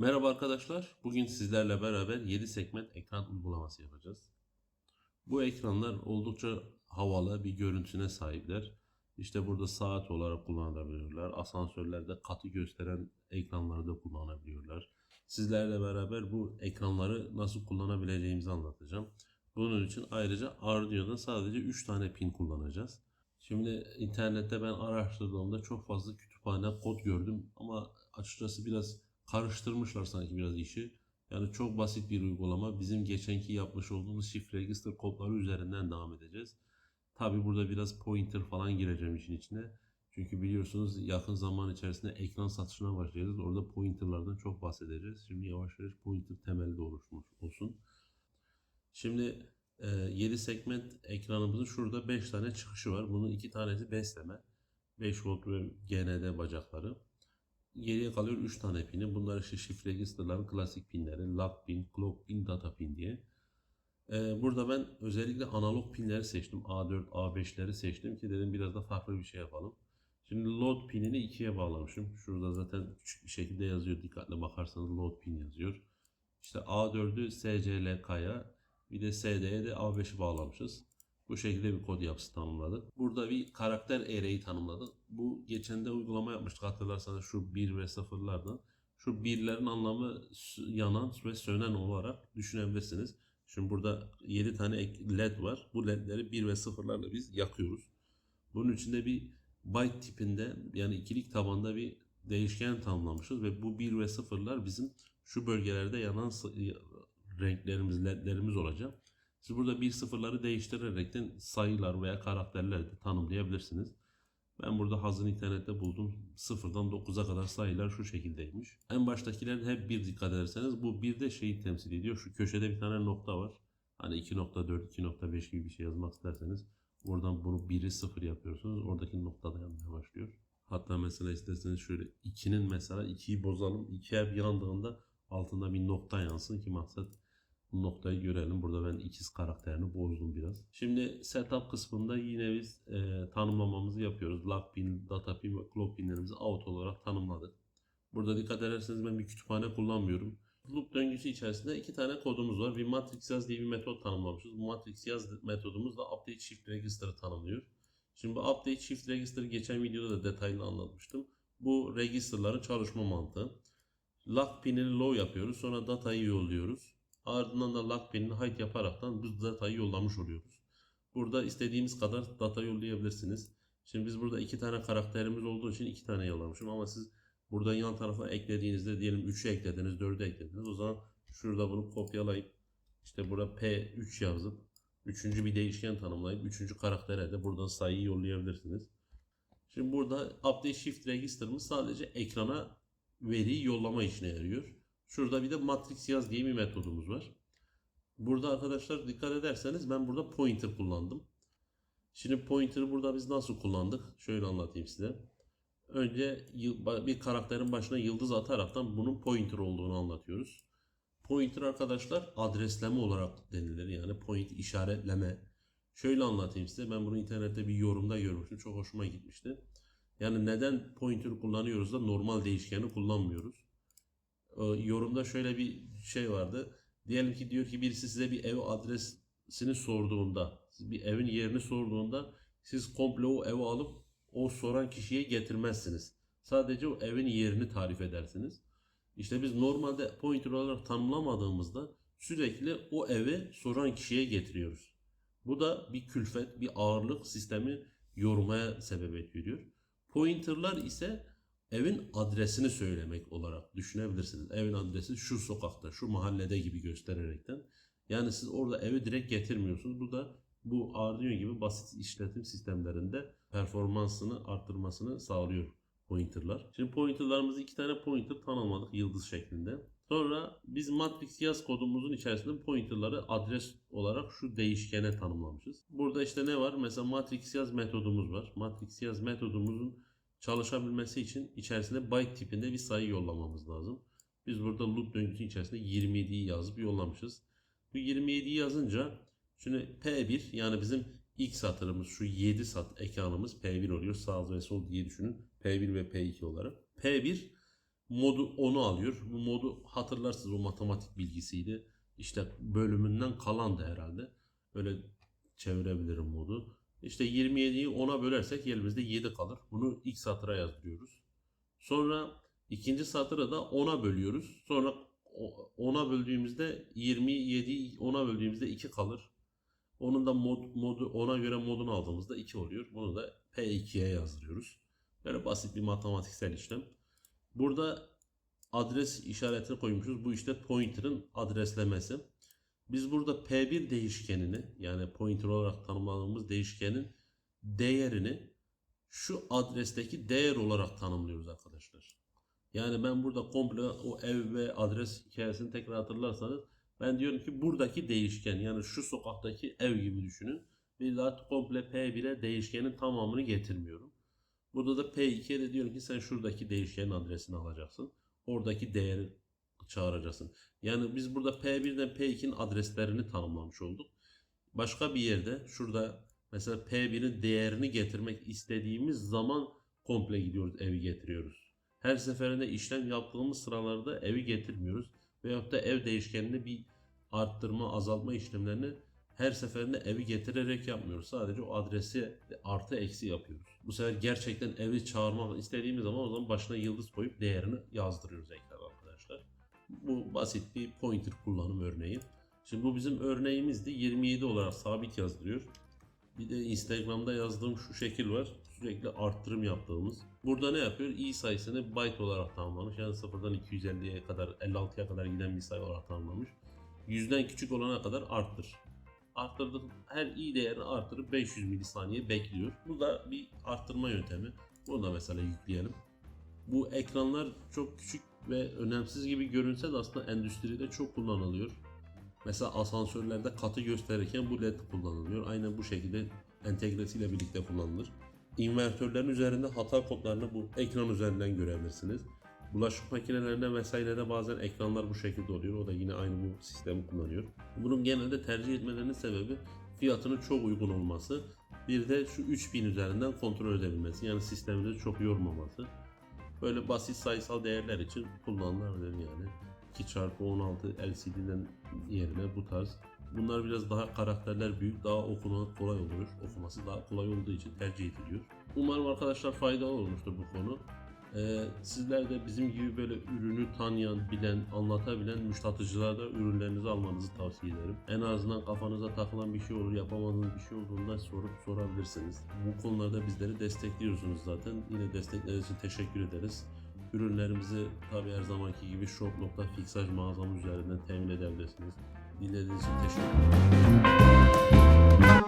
Merhaba arkadaşlar. Bugün sizlerle beraber 7 segment ekran uygulaması yapacağız. Bu ekranlar oldukça havalı bir görüntüsüne sahipler. İşte burada saat olarak kullanılabiliyorlar. Asansörlerde katı gösteren ekranları da kullanabiliyorlar. Sizlerle beraber bu ekranları nasıl kullanabileceğimizi anlatacağım. Bunun için ayrıca Arduino'da sadece 3 tane pin kullanacağız. Şimdi internette ben araştırdığımda çok fazla kütüphane kod gördüm ama açıkçası biraz karıştırmışlar sanki biraz işi. Yani çok basit bir uygulama. Bizim geçenki yapmış olduğumuz shift register kodları üzerinden devam edeceğiz. Tabi burada biraz pointer falan gireceğim işin içine. Çünkü biliyorsunuz yakın zaman içerisinde ekran satışına başlayacağız. Orada pointerlardan çok bahsedeceğiz. Şimdi yavaş yavaş pointer temeli de oluşmuş olsun. Şimdi e, 7 segment ekranımızın şurada 5 tane çıkışı var. Bunun 2 tanesi besleme. 5 volt ve GND bacakları. Geriye kalıyor 3 tane pini. Bunlar işte shift register'ların klasik pinleri. Lock pin, clock pin, data pin diye. Ee, burada ben özellikle analog pinleri seçtim. A4, A5'leri seçtim ki dedim biraz da farklı bir şey yapalım. Şimdi load pinini ikiye bağlamışım. Şurada zaten küçük bir şekilde yazıyor. Dikkatle bakarsanız load pin yazıyor. İşte A4'ü SCLK'ya bir de SD'ye de A5'i bağlamışız. Bu şekilde bir kod yapısı tanımladık. Burada bir karakter array'i tanımladık. Bu geçen de uygulama yapmıştık hatırlarsanız şu 1 ve 0'lardan. Şu birlerin anlamı yanan ve sönen olarak düşünebilirsiniz. Şimdi burada 7 tane led var. Bu ledleri 1 ve 0'larla biz yakıyoruz. Bunun içinde bir byte tipinde yani ikilik tabanda bir değişken tanımlamışız ve bu 1 ve 0'lar bizim şu bölgelerde yanan renklerimiz, ledlerimiz olacak. Siz burada bir sıfırları değiştirerekten sayılar veya karakterler de tanımlayabilirsiniz. Ben burada hazır internette buldum. Sıfırdan 9'a kadar sayılar şu şekildeymiş. En baştakilerin hep bir dikkat ederseniz bu bir de şeyi temsil ediyor. Şu köşede bir tane nokta var. Hani 2.4, 2.5 gibi bir şey yazmak isterseniz buradan bunu 1'i 0 yapıyorsunuz. Oradaki noktada yanmaya başlıyor. Hatta mesela isterseniz şöyle 2'nin mesela 2'yi bozalım. 2 hep yandığında altında bir nokta yansın ki maksat bu noktayı görelim. Burada ben ikiz karakterini bozdum biraz. Şimdi setup kısmında yine biz e, tanımlamamızı yapıyoruz. Lock pin, data pin ve clock pinlerimizi out olarak tanımladık. Burada dikkat ederseniz ben bir kütüphane kullanmıyorum. Loop döngüsü içerisinde iki tane kodumuz var. Bir matrix yaz diye bir metot tanımlamışız. Bu matrix yaz metodumuz da update shift register'ı tanımlıyor. Şimdi bu update shift register geçen videoda da detaylı anlatmıştım. Bu register'ların çalışma mantığı. Lock pinini low yapıyoruz. Sonra datayı yolluyoruz. Ardından da lock pinini hide yaparaktan bu datayı yollamış oluyoruz. Burada istediğimiz kadar data yollayabilirsiniz. Şimdi biz burada iki tane karakterimiz olduğu için iki tane yollamışım ama siz burada yan tarafa eklediğinizde diyelim 3'ü eklediniz, 4'ü eklediniz. O zaman şurada bunu kopyalayıp işte burada P3 yazıp üçüncü bir değişken tanımlayıp üçüncü karaktere de buradan sayıyı yollayabilirsiniz. Şimdi burada update shift register'ımız sadece ekrana veriyi yollama işine yarıyor. Şurada bir de matrix yaz diye bir metodumuz var. Burada arkadaşlar dikkat ederseniz ben burada pointer kullandım. Şimdi pointer'ı burada biz nasıl kullandık? Şöyle anlatayım size. Önce bir karakterin başına yıldız ataraktan bunun pointer olduğunu anlatıyoruz. Pointer arkadaşlar adresleme olarak denilir. Yani point işaretleme. Şöyle anlatayım size. Ben bunu internette bir yorumda görmüştüm. Çok hoşuma gitmişti. Yani neden pointer kullanıyoruz da normal değişkeni kullanmıyoruz? Yorumda şöyle bir şey vardı. Diyelim ki diyor ki birisi size bir ev adresini sorduğunda, bir evin yerini sorduğunda siz komple o evi alıp o soran kişiye getirmezsiniz. Sadece o evin yerini tarif edersiniz. İşte biz normalde pointer olarak tanımlamadığımızda sürekli o eve soran kişiye getiriyoruz. Bu da bir külfet, bir ağırlık sistemi yormaya sebebiyet veriyor. Pointerlar ise evin adresini söylemek olarak düşünebilirsiniz. Evin adresi şu sokakta, şu mahallede gibi göstererekten. Yani siz orada evi direkt getirmiyorsunuz. Bu da bu Arduino gibi basit işletim sistemlerinde performansını arttırmasını sağlıyor pointerlar. Şimdi pointerlarımızı iki tane pointer tanımladık yıldız şeklinde. Sonra biz matrix yaz kodumuzun içerisinde pointerları adres olarak şu değişkene tanımlamışız. Burada işte ne var? Mesela matrix yaz metodumuz var. Matrix yaz metodumuzun çalışabilmesi için içerisinde byte tipinde bir sayı yollamamız lazım. Biz burada loop döngüsü içerisinde 27'yi yazıp yollamışız. Bu 27'yi yazınca şimdi P1 yani bizim ilk satırımız şu 7 sat ekranımız P1 oluyor. Sağ ve sol diye düşünün. P1 ve P2 olarak. P1 modu 10'u alıyor. Bu modu hatırlarsınız o matematik bilgisiydi. İşte bölümünden kalan da herhalde. Öyle çevirebilirim modu. İşte 27'yi 10'a bölersek elimizde 7 kalır. Bunu ilk satıra yazdırıyoruz. Sonra ikinci satıra da 10'a bölüyoruz. Sonra o- 10'a böldüğümüzde 27'yi 10'a böldüğümüzde 2 kalır. Onun da mod, modu ona göre modunu aldığımızda 2 oluyor. Bunu da P2'ye yazdırıyoruz. Böyle basit bir matematiksel işlem. Burada adres işaretini koymuşuz. Bu işte pointer'ın adreslemesi. Biz burada P1 değişkenini yani pointer olarak tanımladığımız değişkenin değerini şu adresteki değer olarak tanımlıyoruz arkadaşlar. Yani ben burada komple o ev ve adres hikayesini tekrar hatırlarsanız ben diyorum ki buradaki değişken yani şu sokaktaki ev gibi düşünün. Bir daha komple P1'e değişkenin tamamını getirmiyorum. Burada da P2'ye de diyorum ki sen şuradaki değişkenin adresini alacaksın. Oradaki değeri çağıracaksın. Yani biz burada P1'den P2'nin adreslerini tanımlamış olduk. Başka bir yerde şurada mesela P1'in değerini getirmek istediğimiz zaman komple gidiyoruz evi getiriyoruz. Her seferinde işlem yaptığımız sıralarda evi getirmiyoruz. Veyahut da ev değişkenini bir arttırma azaltma işlemlerini her seferinde evi getirerek yapmıyoruz. Sadece o adresi artı eksi yapıyoruz. Bu sefer gerçekten evi çağırmak istediğimiz zaman o zaman başına yıldız koyup değerini yazdırıyoruz. Bu basit bir pointer kullanım örneği. Şimdi bu bizim örneğimizdi. 27 olarak sabit yazdırıyor. Bir de Instagram'da yazdığım şu şekil var. Sürekli arttırım yaptığımız. Burada ne yapıyor? i sayısını byte olarak tanımlamış. Yani 0'dan 250'ye kadar 56'ya kadar giden bir sayı olarak tanımlamış. 100'den küçük olana kadar arttır. Arttırdık her i değerini arttırıp 500 milisaniye bekliyor. Bu da bir arttırma yöntemi. Bunu da mesela yükleyelim. Bu ekranlar çok küçük ve önemsiz gibi görünse de aslında endüstride çok kullanılıyor. Mesela asansörlerde katı gösterirken bu led kullanılıyor. Aynen bu şekilde entegresiyle birlikte kullanılır. İnvertörlerin üzerinde hata kodlarını bu ekran üzerinden görebilirsiniz. Bulaşık makinelerinde vesairede bazen ekranlar bu şekilde oluyor. O da yine aynı bu sistemi kullanıyor. Bunun genelde tercih etmelerinin sebebi fiyatının çok uygun olması. Bir de şu 3000 üzerinden kontrol edebilmesi. Yani sistemimizi çok yormaması. Böyle basit sayısal değerler için kullanılabilir yani. 2x16 LCD'den yerine bu tarz. Bunlar biraz daha karakterler büyük, daha okuma kolay oluyor. Okuması daha kolay olduğu için tercih ediliyor. Umarım arkadaşlar faydalı olmuştur bu konu. Ee, sizler de bizim gibi böyle ürünü tanıyan, bilen, anlatabilen müştatıcılarda ürünlerinizi almanızı tavsiye ederim. En azından kafanıza takılan bir şey olur, yapamadığınız bir şey olduğunda sorup sorabilirsiniz. Bu konularda bizleri destekliyorsunuz zaten. Yine destekleriniz için teşekkür ederiz. Ürünlerimizi tabi her zamanki gibi shop.fixaj mağazamız üzerinden temin edebilirsiniz. Dinlediğiniz için teşekkür ederim.